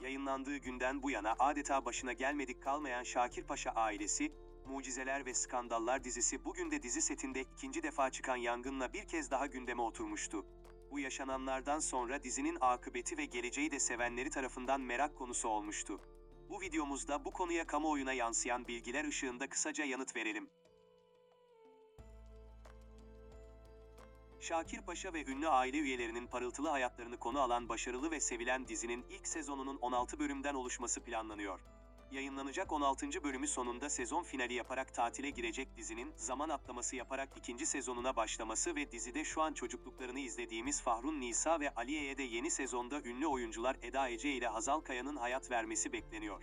Yayınlandığı günden bu yana adeta başına gelmedik kalmayan Şakir Paşa ailesi, Mucizeler ve Skandallar dizisi bugün de dizi setinde ikinci defa çıkan yangınla bir kez daha gündeme oturmuştu. Bu yaşananlardan sonra dizinin akıbeti ve geleceği de sevenleri tarafından merak konusu olmuştu. Bu videomuzda bu konuya kamuoyuna yansıyan bilgiler ışığında kısaca yanıt verelim. Şakir Paşa ve ünlü aile üyelerinin parıltılı hayatlarını konu alan başarılı ve sevilen dizinin ilk sezonunun 16 bölümden oluşması planlanıyor. Yayınlanacak 16. bölümü sonunda sezon finali yaparak tatile girecek dizinin zaman atlaması yaparak ikinci sezonuna başlaması ve dizide şu an çocukluklarını izlediğimiz Fahrun Nisa ve Aliye'ye de yeni sezonda ünlü oyuncular Eda Ece ile Hazal Kaya'nın hayat vermesi bekleniyor.